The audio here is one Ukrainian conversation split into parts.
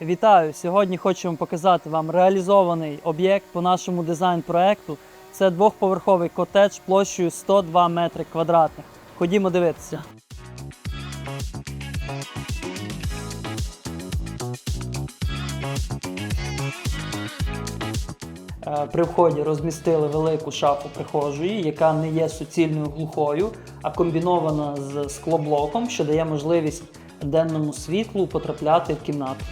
Вітаю! Сьогодні хочемо показати вам реалізований об'єкт по нашому дизайн-проекту. Це двохповерховий котедж площею 102 метри квадратних. Ходімо дивитися. Е, При вході розмістили велику шафу прихожої, яка не є суцільною глухою, а комбінована з склоблоком, що дає можливість денному світлу потрапляти в кімнату.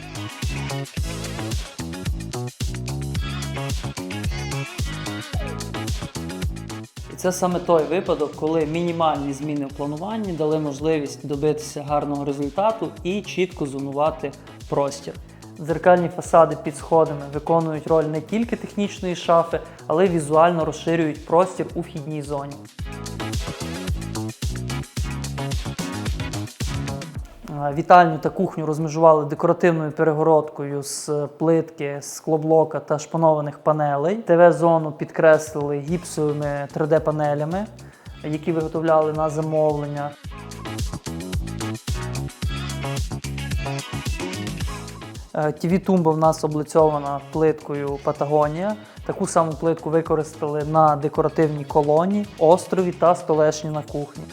І це саме той випадок, коли мінімальні зміни в плануванні дали можливість добитися гарного результату і чітко зонувати простір. Дзеркальні фасади під сходами виконують роль не тільки технічної шафи, але й візуально розширюють простір у вхідній зоні. Вітальню та кухню розмежували декоративною перегородкою з плитки, склоблока та шпанованих панелей. ТВ-зону підкреслили гіпсовими 3D-панелями, які виготовляли на замовлення. тв тумба в нас облицьована плиткою Патагонія. Таку саму плитку використали на декоративній колоні, острові та столешні на кухні.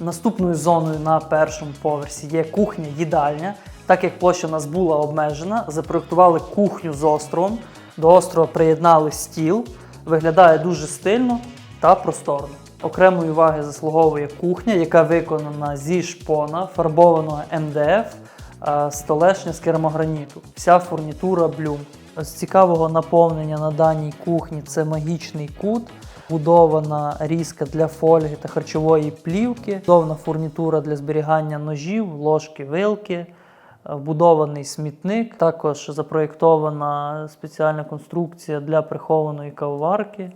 Наступною зоною на першому поверсі є кухня-їдальня. Так як площа у нас була обмежена, запроектували кухню з островом. До острова приєднали стіл. Виглядає дуже стильно та просторно. Окремої уваги заслуговує кухня, яка виконана зі шпона, фарбованого МДФ, е, столешня з керамограніту. Вся фурнітура блюм. З цікавого наповнення на даній кухні це магічний кут, будована різка для фольги та харчової плівки, будована фурнітура для зберігання ножів, ложки, вилки, будований смітник. Також запроєктована спеціальна конструкція для прихованої кавоварки.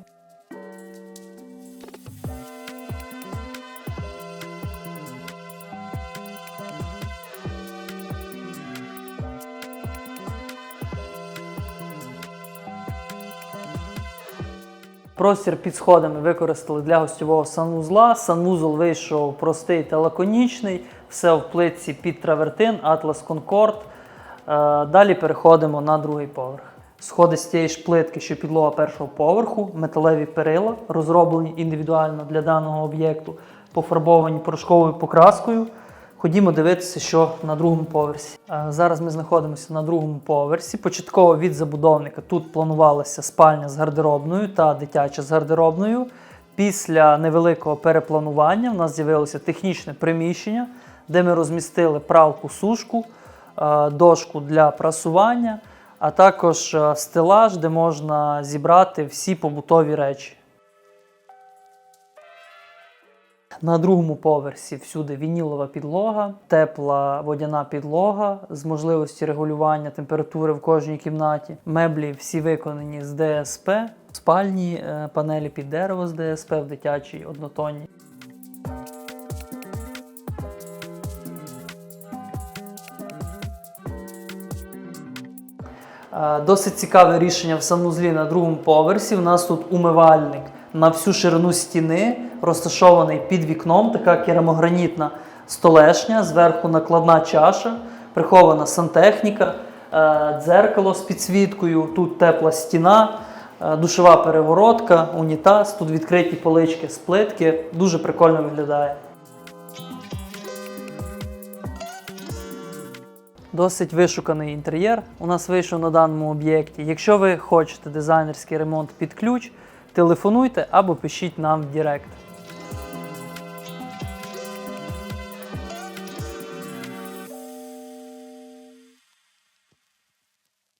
Простір під сходами використали для гостьового санвузла. Санвузол вийшов простий та лаконічний, все в плитці під травертин, Atlas Concord. Е, Далі переходимо на другий поверх. Сходи з тієї ж плитки, що підлога першого поверху, металеві перила, розроблені індивідуально для даного об'єкту, пофарбовані порошковою покраскою. Ходімо дивитися, що на другому поверсі. Е, Зараз ми знаходимося на другому поверсі. Початково від забудовника тут планувалася спальня з гардеробною та дитяча з гардеробною. Після невеликого перепланування в нас з'явилося технічне приміщення, де ми розмістили пралку сушку, е, дошку для прасування, а також е, стелаж, де можна зібрати всі побутові речі. На другому поверсі всюди вінілова підлога, тепла водяна підлога з можливістю регулювання температури в кожній кімнаті. Меблі всі виконані з ДСП, спальні е, панелі під дерево з ДСП в дитячій однотонній. Е, Досить цікаве рішення в санузлі на другому поверсі. У нас тут умивальник на всю ширину стіни, розташований під вікном, така керамогранітна столешня, зверху накладна чаша, прихована сантехніка, е, дзеркало з підсвіткою, тут тепла стіна, е, душова перегородка, унітаз, тут відкриті полички з плитки. Дуже прикольно виглядає. Досить вишуканий інтер'єр у нас вийшов на даному об'єкті. Якщо ви хочете дизайнерський ремонт під ключ, телефонуйте або пишіть нам в Директ.